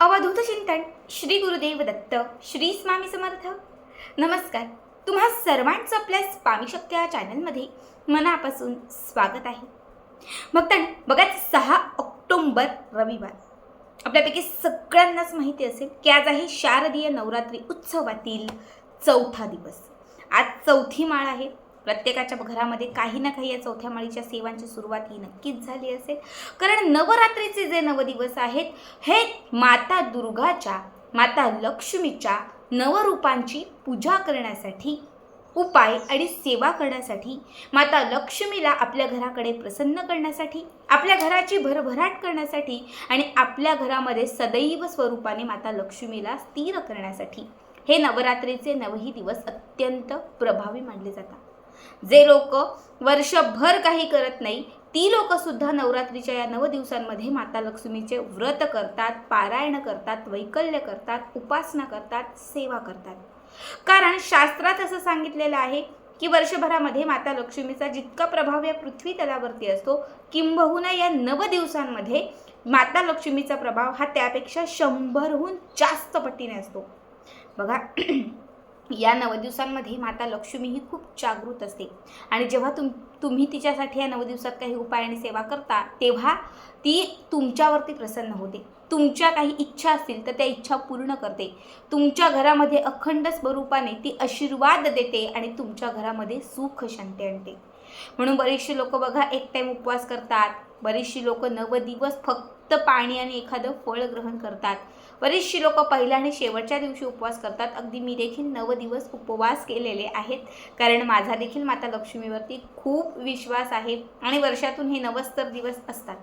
अवधूत चिंतन श्री गुरुदेव दत्त श्री स्वामी समर्थ. नमस्कार. तुम्हा सर्वांचं आपल्या स्वामी शक्ती या चॅनलमध्ये मनापासून स्वागत आहे. भक्तांनी बघा सहा ऑक्टोंबर रविवार. आपल्यापैकी सगळ्यांनाच माहिती असेल की आज आहे शारदीय नवरात्री उत्सवातील चौथा दिवस. आज चौथी माळ आहे. प्रत्येकाच्या घरामध्ये काही ना काही या चौथ्या माळीच्या सेवांची सुरुवात ही नक्कीच झाली असेल. कारण नवरात्रीचे जे नवदिवस आहेत हे माता दुर्गाच्या माता लक्ष्मीच्या नवरूपांची पूजा करण्यासाठी उपाय आणि सेवा करण्यासाठी माता लक्ष्मीला आपल्या घराकडे प्रसन्न करण्यासाठी आपल्या घराची भरभराट करण्यासाठी आणि आपल्या घरामध्ये सदैव स्वरूपाने माता लक्ष्मीला स्थिर करण्यासाठी हे नवरात्रीचे नवही दिवस अत्यंत प्रभावी मानले जातात. जे लोक वर्षभर काही करत नाही ती लोक सुद्धा नवरात्रीच्या या नव दिवसांमध्ये माता लक्ष्मीचे व्रत करतात पारायण करतात वैकल्य करतात उपासना करतात सेवा करतात. कारण शास्त्रात असं सांगितलेलं आहे की वर्षभरामध्ये माता लक्ष्मीचा जितका प्रभाव या पृथ्वी तलावरती असतो किंबहुना या नव दिवसांमध्ये माता लक्ष्मीचा प्रभाव हा त्यापेक्षा शंभरहून जास्त पटीने असतो. बघा या नवदिवसांमध्ये माता लक्ष्मी ही खूप जागृत असते. आणि जेव्हा तुम तुम्ही तिच्यासाठी या नवदिवसात काही उपाय आणि सेवा करता तेव्हा ती तुमच्यावरती प्रसन्न होते. तुमच्या काही इच्छा असतील तर त्या इच्छा पूर्ण करते. तुमच्या घरामध्ये अखंड स्वरूपाने ती आशीर्वाद देते आणि तुमच्या घरामध्ये सुख शांती आणते. म्हणून बरीचशी लोक बघा एक टाईम उपवास करतात. बरीचशी लोक नवदिवस फक्त पाणी आणि एखादं फळ ग्रहण करतात. बरीचशी लोक पहिल्या आणि शेवटच्या दिवशी उपवास करतात. अगदी मी देखील नव दिवस उपवास केलेले आहेत. कारण माझा देखील माता लक्ष्मीवरती खूप विश्वास आहे आणि वर्षातून हे नवस्तर दिवस असतात.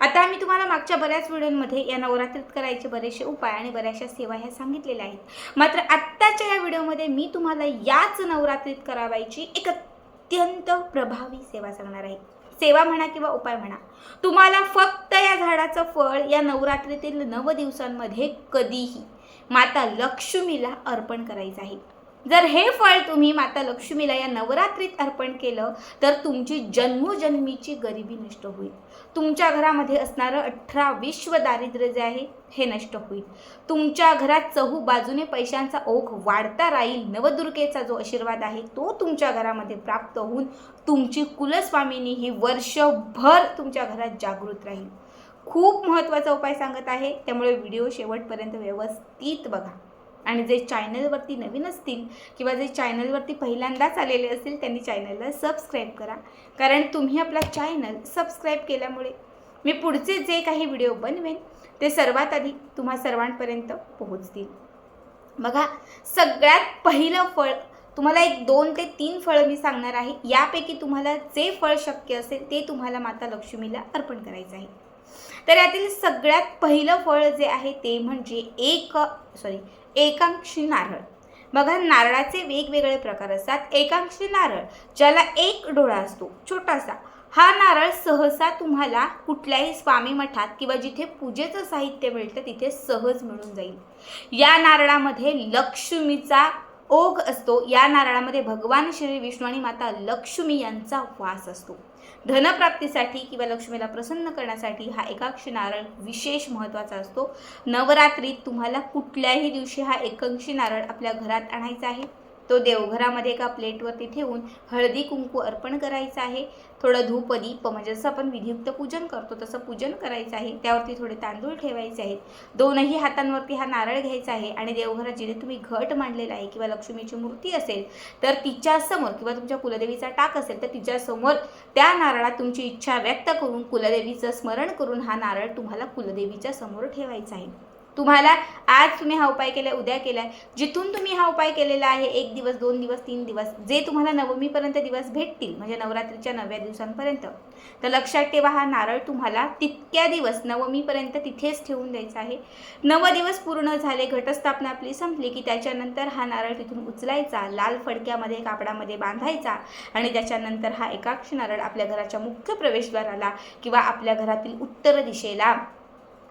आता मी तुम्हाला मागच्या बऱ्याच व्हिडिओमध्ये या नवरात्रीत करायचे बरेचसे उपाय आणि बऱ्याचशा सेवा ह्या सांगितलेल्या आहेत. मात्र आत्ताच्या या व्हिडिओमध्ये मी तुम्हाला याच नवरात्रीत करावायची एक अत्यंत प्रभावी सेवा सांगणार आहे. सेवा म्हणा किंवा उपाय म्हणा तुम्हाला फक्त या झाडाचं फळ या नवरात्रीतील नव दिवसांमध्ये कधीही माता लक्ष्मीला अर्पण करायचं आहे. जर हे फळ तुम्ही माता लक्ष्मीला या नवरात्रीत अर्पण केलं तर तुमची जन्मोजन्मीची गरिबी नष्ट होईल. तुमच्या घरामध्ये असणारं अठरा विश्व दारिद्र्य जे आहे हे नष्ट होईल. तुमच्या घरात चहू बाजूने पैशांचा ओघ वाढता राहील नवदुर्गेचा जो आशीर्वाद आहे तो तुमच्या घरामध्ये प्राप्त होऊन तुमची कुलस्वामिनी ही वर्षभर तुमच्या घरात जागृत राहील. खूप महत्त्वाचा उपाय सांगत आहे त्यामुळे व्हिडिओ शेवटपर्यंत व्यवस्थित बघा. आणि जे चॅनलवरती नवीन असतील किंवा जे चॅनलवरती पहिल्यांदाच आलेले असतील त्यांनी चॅनलला सबस्क्राईब करा. कारण तुम्ही आपला चॅनल सबस्क्राईब केल्यामुळे मी पुढचे जे काही व्हिडिओ बनवेन ते सर्वात आधी तुम्हा सर्वांपर्यंत पोहोचतील. बघा सगळ्यात पहिलं फळ तुम्हाला एक दोन ते तीन फळं मी सांगणार आहे. यापैकी तुम्हाला जे फळ शक्य असेल ते तुम्हाला माता लक्ष्मीला अर्पण करायचं आहे. तर यातील सगळ्यात पहिलं फळ जे आहे ते म्हणजे एक सॉरी एकांक्षी नारळ. बघा नारळाचे वेगवेगळे प्रकार असतात. एकांक्षी नारळ ज्याला एक डोळा असतो छोटासा. हा नारळ सहसा तुम्हाला कुठल्याही स्वामी मठात किंवा जिथे पूजेचं साहित्य मिळतं तिथे सहज मिळून जाईल. या नारळामध्ये लक्ष्मीचा ओघ असतो. या नारळामध्ये भगवान श्री विष्णू आणि माता लक्ष्मी यांचा वास असतो. धनप्राप्तीसाठी किंवा लक्ष्मीला प्रसन्न करण्यासाठी हा एकाक्षी नारळ विशेष महत्त्वाचा असतो. नवरात्रीत तुम्हाला कुठल्याही दिवशी हा एकांक्षी नारळ आपल्या घरात आणायचा आहे. तो देवघरामध्ये एका प्लेटवरती ठेवून हळदी कुंकू अर्पण करायचं आहे. थोडं धूप दीप म्हणजे जसं आपण विधियुक्त पूजन करतो तसं पूजन करायचं आहे. त्यावरती थोडे तांदूळ ठेवायचे आहेत. दोनही हातांवरती हा नारळ घ्यायचा आहे आणि देवघरात जिथे तुम्ही घट मांडलेला आहे किंवा लक्ष्मीची मूर्ती असेल तर तिच्यासमोर किंवा तुमच्या कुलदेवीचा टाक असेल तर तिच्यासमोर त्या नारळात तुमची इच्छा व्यक्त करून कुलदेवीचं स्मरण करून हा नारळ तुम्हाला कुलदेवीच्या समोर ठेवायचा आहे. तुम्हाला आज तुम्ही हा उपाय केला उद्या केलाय. जिथून तुम्ही हा उपाय केलेला आहे एक दिवस दोन दिवस तीन दिवस जे तुम्हाला नवमीपर्यंत दिवस भेटतील म्हणजे नवरात्रीच्या नवव्या दिवसांपर्यंत तर लक्षात ठेवा हा नारळ तुम्हाला तितक्या दिवस नवमीपर्यंत तिथेच ठेवून द्यायचा आहे. नव दिवस पूर्ण झाले घटस्थापना आपली संपली की त्याच्यानंतर हा नारळ तिथून उचलायचा लाल फडक्यामध्ये कापडामध्ये बांधायचा आणि त्याच्यानंतर हा एकाक्ष नारळ आपल्या घराच्या मुख्य प्रवेशद्वाराला किंवा आपल्या घरातील उत्तर दिशेला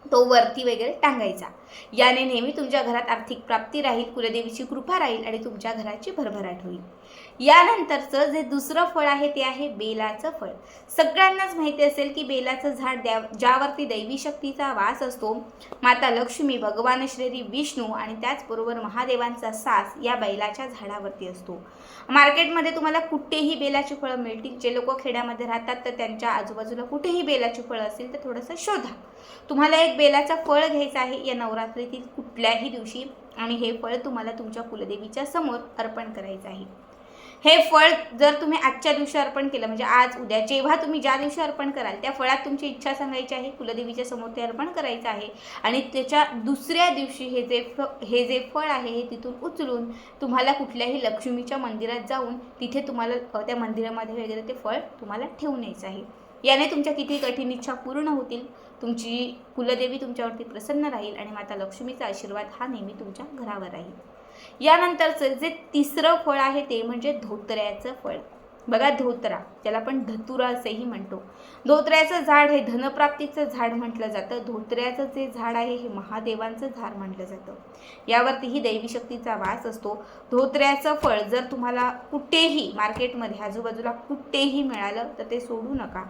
तो वरती वगैरे टांगायचा. याने नेहमी तुमच्या घरात आर्थिक प्राप्ती राहील कुलदेवीची कृपा राहील आणि तुमच्या घराची भरभराट होईल. यानंतरचं जे दुसरं फळ आहे ते आहे बेलाचं फळ. सगळ्यांनाच माहिती असेल की बेलाचं झाड द्या ज्यावरती दैवी शक्तीचा वास असतो माता लक्ष्मी भगवान श्री विष्णू आणि त्याचबरोबर महादेवांचा सास या बैलाच्या झाडावरती असतो. मार्केटमध्ये तुम्हाला कुठेही बेलाची फळं मिळतील. जे लोक खेड्यामध्ये राहतात तर त्यांच्या आजूबाजूला कुठेही बेलाची फळं असतील तर थोडंसं शोधा. तुम्हाला एक बेलाचं फळ घ्यायचं आहे या नवरात्रीतील कुठल्याही दिवशी आणि हे फळ तुम्हाला तुमच्या कुलदेवीच्या समोर अर्पण करायचं आहे. हे फळ जर तुम्ही आजच्या दिवशी अर्पण केलं म्हणजे आज उद्या जेव्हा तुम्ही ज्या दिवशी अर्पण कराल त्या फळात तुमची इच्छा सांगायची आहे कुलदेवीच्या समोर ते अर्पण करायचं आहे आणि त्याच्या दुसऱ्या दिवशी हे जे फ हे जे फळ आहे हे तिथून उचलून तुम्हाला कुठल्याही लक्ष्मीच्या मंदिरात जाऊन तिथे तुम्हाला त्या मंदिरामध्ये वगैरे ते फळ तुम्हाला ठेवून यायचं आहे. याने तुमच्या किती कठीण इच्छा पूर्ण होतील तुमची कुलदेवी तुमच्यावरती प्रसन्न राहील आणि माता लक्ष्मीचा आशीर्वाद हा नेहमी तुमच्या घरावर राहील. यानंतरचं जे तिसरं फळ आहे ते म्हणजे धोत्र्याचं फळ. बघा धोत्रा ज्याला आपण धतुरा असेही म्हणतो. धोत्र्याचं झाड हे धनप्राप्तीचं झाड म्हटलं जातं. धोत्र्याचं जे झाड आहे हे महादेवांचं झाड म्हटलं जातं. यावरतीही दैवी शक्तीचा वास असतो. धोत्र्याचं फळ जर तुम्हाला कुठेही मार्केटमध्ये आजूबाजूला कुठेही मिळालं तर ते सोडू नका.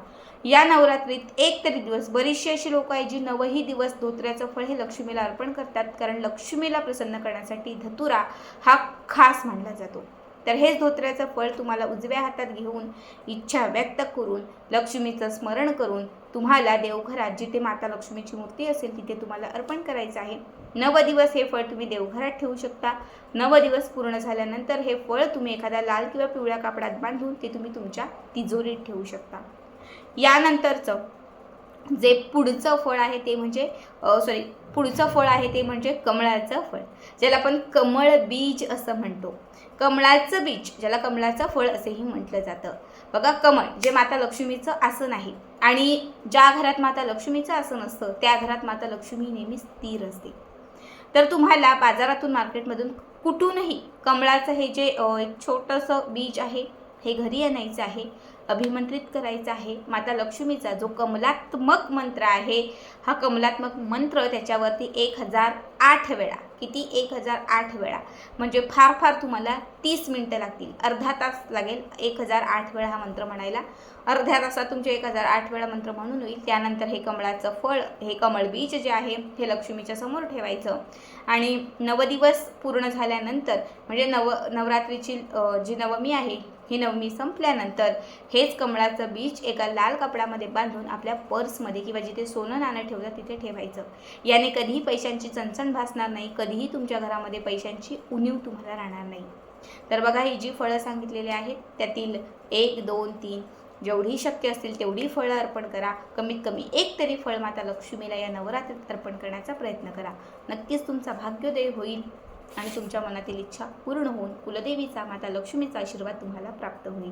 या नवरात्रीत एक तरी दिवस बरीचशी अशी लोक आहेत जी नवही दिवस धोत्र्याचं फळ हे लक्ष्मीला अर्पण करतात. कारण लक्ष्मीला प्रसन्न करण्यासाठी धतुरा हा खास मानला जातो. तर हेच धोत्र्याचं फळ तुम्हाला उजव्या हातात घेऊन इच्छा व्यक्त करून लक्ष्मीचं स्मरण करून तुम्हाला देवघरात जिथे माता लक्ष्मीची मूर्ती असेल तिथे तुम्हाला अर्पण करायचं आहे. नव दिवस हे फळ तुम्ही देवघरात ठेवू शकता. नव दिवस पूर्ण झाल्यानंतर हे फळ तुम्ही एखाद्या लाल किंवा पिवळ्या कापडात बांधून ते तुम्ही तुमच्या तिजोरीत ठेवू शकता. यानंतरचं जे पुढचं फळ आहे ते म्हणजे सॉरी पुढचं फळ आहे ते म्हणजे कमळाचं फळ ज्याला आपण कमळ बीज असं म्हणतो. कमळाचं बीज ज्याला कमळाचं फळ असेही म्हटलं जातं. बघा कमळ जे माता लक्ष्मीचं आसन आहे. आणि ज्या घरात माता लक्ष्मीचं आसन असतं त्या घरात माता लक्ष्मी नेहमी स्थिर असते. तर तुम्हाला बाजारातून मार्केटमधून कुठूनही कमळाचं हे जे एक छोटंसं बीज आहे हे घरी आणायचं आहे अभिमंत्रित करायचं आहे माता लक्ष्मीचा जो कमलात्मक मंत्र आहे हा कमलात्मक मंत्र त्याच्यावरती एक हजार आठ वेळा किती? एक हजार आठ वेळा. म्हणजे फार फार तुम्हाला तीस मिनटं लागतील. अर्धा तास लागेल एक हजार आठ वेळा हा मंत्र म्हणायला. अर्ध्या तासात तुमचे एक हजार आठ वेळा मंत्र म्हणून होईल. त्यानंतर हे कमळाचं फळ हे कमळ बीज जे आहे हे लक्ष्मीच्या समोर ठेवायचं. आणि नवदिवस पूर्ण झाल्यानंतर म्हणजे नव नवरात्रीची जी नवमी आहे ही नवमी संपल्यानंतर हेच कमळाचं बीज एका लाल कपड्यामध्ये बांधून आपल्या पर्समध्ये किंवा जिथे सोनं नाणं ठेवलं तिथे ठेवायचं. याने कधीही पैशांची चणचण भासणार नाही कधीही तुमच्या घरामध्ये पैशांची उणीव तुम्हाला राहणार नाही. तर बघा ही जी फळं सांगितलेली आहेत त्यातील एक दोन तीन जेवढी शक्य असतील तेवढी फळं अर्पण करा. कमीत कमी एक तरी फळ माता लक्ष्मीला या नवरात्रीत अर्पण करण्याचा प्रयत्न करा. नक्कीच तुमचा भाग्योदय होईल. आणि तुमच्या मनातील इच्छा पूर्ण होऊन कुलदेवीचा माता लक्ष्मीचा आशीर्वाद तुम्हाला प्राप्त होईल.